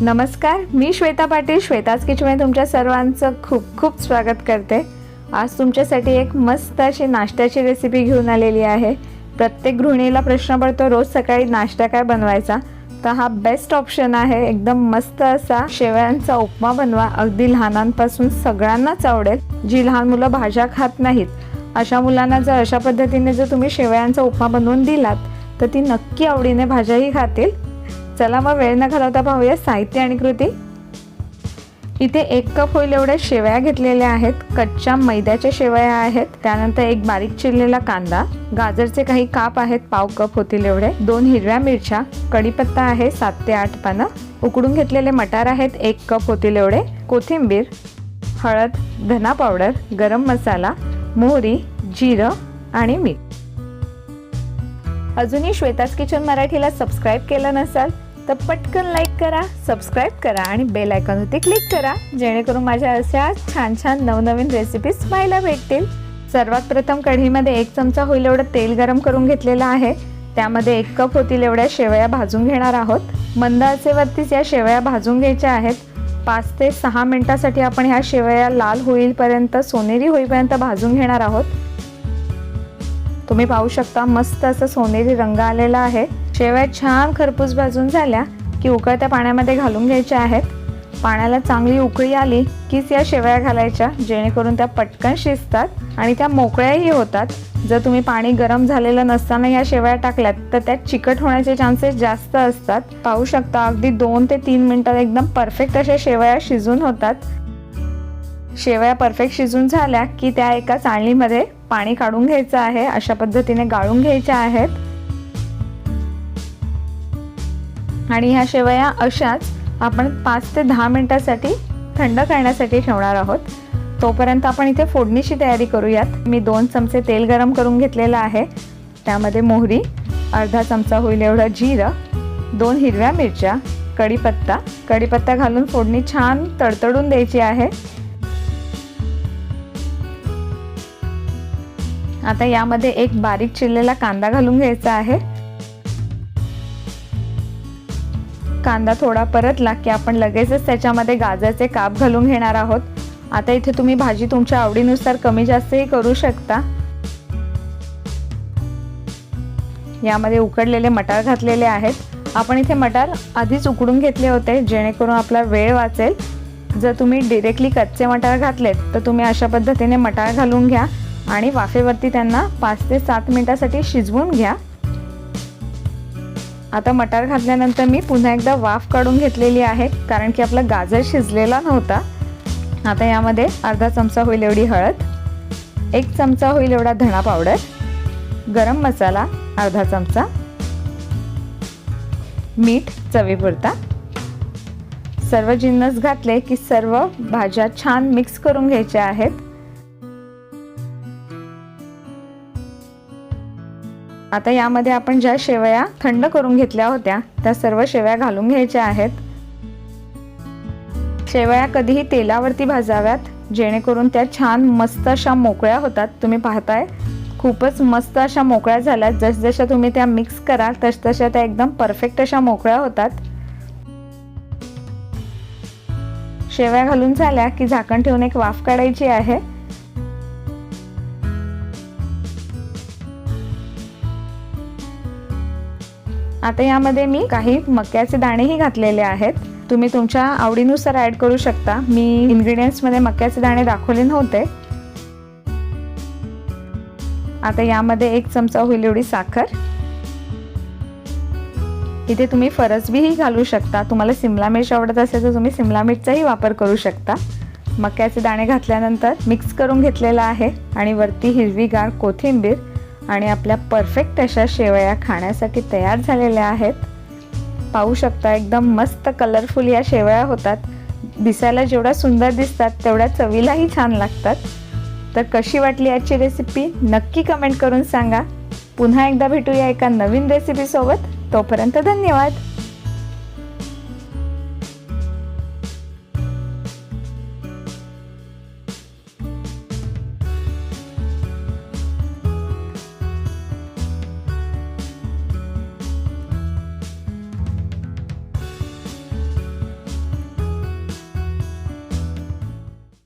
नमस्कार मी श्वेता पाटील श्वेताज किचनमध्ये तुमच्या सर्वांचं खूप खूप स्वागत करते. आज तुमच्यासाठी एक मस्त अशी नाश्त्याची रेसिपी घेऊन आलेली आहे. प्रत्येक गृहिणीला प्रश्न पडतो रोज सकाळी नाश्ता काय बनवायचा? तर हा बेस्ट ऑप्शन आहे. एकदम मस्त असा शेवयांचा उपमा बनवा. अगदी लहानांपासून सगळ्यांनाच आवडेल. जी लहान मुलं भाज्या खात नाहीत अशा मुलांना जर अशा पद्धतीने जर तुम्ही शेवयांचा उपमा बनवून दिलात तर ती नक्की आवडीने भाज्याही खातील. चला मग वेळ न घालवता पाहूया साहित्य आणि कृती. इथे एक कप होईल एवढ्या शेवया घेतलेल्या आहेत. कच्च्या मैद्याच्या शेवया आहेत. त्यानंतर एक बारीक चिरलेला कांदा. गाजरचे काही काप आहेत. पाव कप होतील एवढे. दोन हिरव्या मिरच्या. कढीपत्ता आहे सात ते आठ पानं. उकडून घेतलेले मटार आहेत. एक कप होतील एवढे. कोथिंबीर हळद धना पावडर गरम मसाला मोहरी जिरं आणि मीठ. अजूनही श्वेताज किचन मराठीला सबस्क्राईब केलं नसाल तर पटकन लाईक करा सबस्क्राईब करा आणि बेल आयकॉनवरती क्लिक करा जेणेकरून माझ्या अशा छान छान नवनवीन रेसिपीज पाहायला भेटतील. सर्वात प्रथम कढीमध्ये एक चमचा होईल एवढं तेल गरम करून घेतलेलं आहे. त्यामध्ये एक कप होतील एवढ्या शेवया भाजून घेणार आहोत. मंद आचेवरतीच या शेवया भाजून घ्यायच्या आहेत. पाच ते सहा मिनटासाठी आपण ह्या शेवया लाल होईपर्यंत सोनेरी होईपर्यंत भाजून घेणार आहोत. तुम्ही पाहू शकता मस्त असं सोनेरी रंग आलेला आहे. शेवया छान खरपूस भाजून झाल्या की उकळत्या पाण्यामध्ये घालून घ्यायच्या आहेत. पाण्याला चांगली उकळी आली कीच या शेवया घालायच्या जेणेकरून त्या पटकन शिजतात आणि त्या मोकळ्याही होतात. जर तुम्ही पाणी गरम झालेलं नसताना या शेवया टाकल्यात तर त्यात चिकट होण्याचे चान्सेस जास्त असतात. पाहू शकता अगदी दोन ते तीन मिनिटात एकदम परफेक्ट अशा शेवया शिजून होतात. शेवया परफेक्ट शिजून झाल्या की त्या एका चाळणीमध्ये पाणी काढून घ्यायचं आहे. अशा पद्धतीने गाळून घ्यायच्या आहेत. आणि ह्या शेवया अशाच आपण पाच ते दहा मिनटासाठी थंड करण्यासाठी ठेवणार आहोत. तोपर्यंत आपण इथे फोडणीची तयारी करूयात. मी दोन चमचे तेल गरम करून घेतलेलं आहे. त्यामध्ये मोहरी अर्धा चमचा होईल एवढं जिरं दोन हिरव्या मिरच्या कढीपत्ता. कढीपत्ता घालून फोडणी छान तडतडून द्यायची आहे. आता यामध्ये एक बारीक चिरलेला कांदा घालून घ्यायचा आहे. कांदा थोडा परतला की आपण लगेचच त्याच्यामध्ये गाजरचे काप घालून घेणार आहोत. आता इथे तुम्ही भाजी तुमच्या आवडीनुसार कमी जास्तही करू शकता. यामध्ये उकडलेले मटार घातलेले आहेत. आपण इथे मटार आधीच उकडून घेतले होते जेणेकरून आपला वेळ वाचेल. जर तुम्ही डिरेक्टली कच्चे मटार घातलेत तर तुम्ही अशा पद्धतीने मटार घालून घ्या आणि वाफेवरती त्यांना पाच ते सात मिनिटासाठी शिजवून घ्या. आता मटार घातल्यानंतर मी पुन्हा एकदा वाफ काढून घेतलेली आहे कारण की आपला गाजर शिजलेला नव्हता. आता यामध्ये अर्धा चमचा होईल एवढी हळद एक चमचा होईल एवढा धणा पावडर गरम मसाला अर्धा चमचा मीठ चवीपुरता. सर्व जिन्नस घातले की सर्व भाज्या छान मिक्स करून घ्यायच्या आहेत. आता यामध्ये आपण ज्या शेवया थंड करून घेतल्या होत्या त्या सर्व शेवया घालून घ्यायच्या आहेत. शेवया कधीही तेलावरती भाजाव्यात जेणेकरून त्या छान मस्त अशा मोकळ्या होतात. तुम्ही पाहताय खूपच मस्त अशा मोकळ्या झाल्यात. जसजशा तुम्ही त्या मिक्स कराल तसतशा त्या एकदम परफेक्ट अशा मोकळ्या होतात. शेवया घालून झाल्या की झाकण ठेवून एक वाफ काढायची आहे. आता यामध्ये मी काही मक्याचे दाणेही घातलेले आहेत. तुम्ही तुमच्या आवडीनुसार ॲड करू शकता. मी इन्ग्रेडियंट्समध्ये मक्याचे दाणे दाखवले नव्हते. आता यामध्ये एक चमचा होईल एवढी साखर. इथे तुम्ही फरसबीही घालू शकता. तुम्हाला सिमला मिर्च आवडत असेल तर तुम्ही सिमला मिरचाही वापर करू शकता. मक्याचे दाणे घातल्यानंतर मिक्स करून घेतलेला आहे. आणि वरती हिरवीगार कोथिंबीर आणि आपल्या परफेक्ट अशा शेवया खाण्यासाठी तयार झालेल्या आहेत. पाहू शकता एकदम मस्त कलरफुल या शेवया होतात. दिसायला जेवढ्या सुंदर दिसतात तेवढ्या चवीलाही छान लागतात. तर कशी वाटली आजची रेसिपी नक्की कमेंट करून सांगा. पुन्हा एकदा भेटूया एका नवीन रेसिपीसोबत तोपर्यंत धन्यवाद.